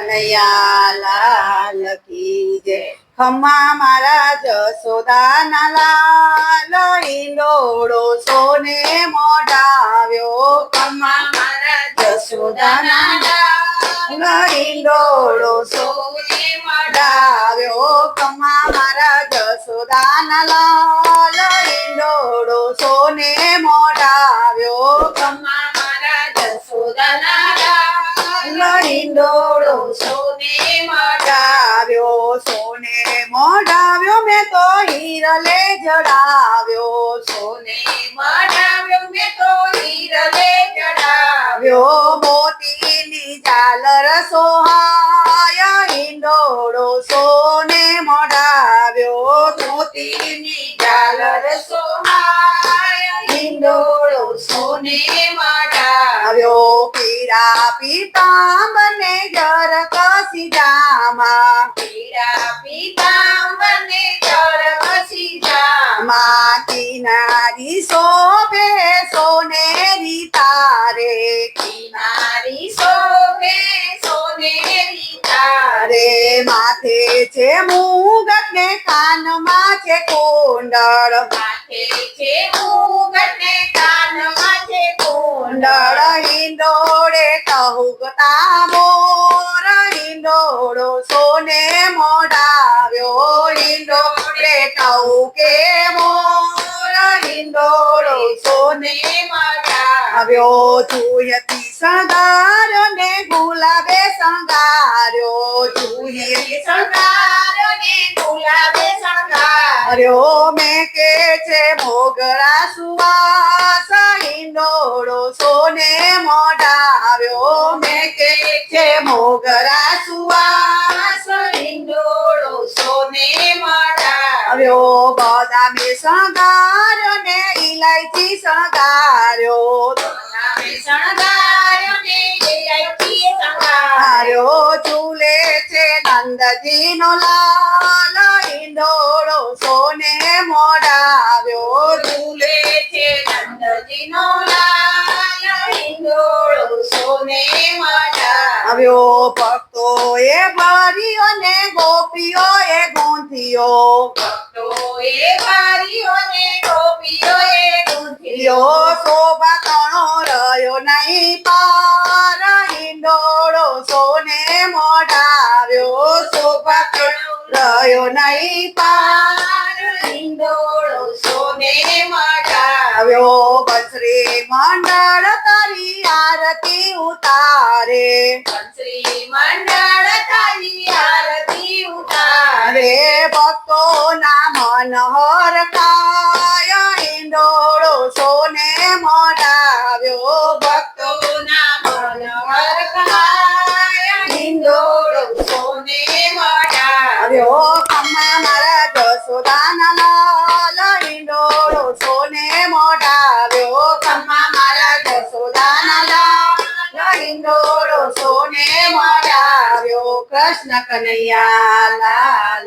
કનૈયા લાલ કી જય. ખમ્મા મારા જસોદાના લાલ ઈંડોળો સોને મોઢાવ્યો. ખમ્મા મારા જસોદાના લાલ ઈંડોળો સોને મોઢાવ્યો. ખમ્મા મારા જસોદાના લાલ ઈંડોળો સોને મોઢાવ્યો સોને મોઢાવ્યો મેં તો હીરલે જડાવ્યો. સોને મોઢાવ્યો મેં તો હીરલે જડાવ્યો. મોતીની ઝાલર સોહાય ઈંડોળો સોને મોઢાવ્યો મોતીની પીતાંબને જર કસી જામા પીરા પીતાંબને જર કસી જામા કિનારી શોભે સોનેરી તારે. કિનારી શોભે સોનેરી તારે. માથે છે મુગટ ને કાનમાં છે કોંડળ. માથે છે મુગટ ને કાનમાં છે કુંડળ કહુગતા મોર હિંડોળો સોને મોઢાવ્યો હિંડોળે કહુકે મોર હિંડોળો સોને મોડાવ્યો ચુયતી સંગાર ને ગુલાબે સંગાર્યો ચુયતી સંગાર ને ગુલાબે સંગાર્યો મેં કે છે, મોગરા સુવાસ હિંડોળો સોને મોઢાવ્યો મે કે છે મોગરા સુવાસ, હિંડોળો સોને મોઢાવ્યો બદામે સગાર ને ઇલાયચી સંગાર્યો બદામે સગાર્યો ને ઇલાયચી સંગાર્યો ચૂલે છે નંદજીનો લાલ ઈંડોળો સોને મોઢાવ્યો મોઢાવ્યો ભક્તો એ ભર્યો ને ગોપીઓ એ ગૂંથિયો ભક્તો એ ભર્યો ને ગોપીઓ એ ગૂંથિયો શોભા તણો રહ્યો નહીં પાર. ઈંડોળો સોને મોઢાવ્યો. શોભા તણો રહ્યો નહીં પાર. ઈંડોળો સોને મોઢાવ્યો. મંડળ તારી આરતી ઉતારે. શ્રી મંડળ તારી આરતી ઉતારે. ભક્તો ના મન કાય ઈંડોળો સોને મોઢાવ્યો ભક્તો ના મન કાય ઈંડોળો સોને મોઢાવ્યો કૃષ્ણ કનૈયા લાલ.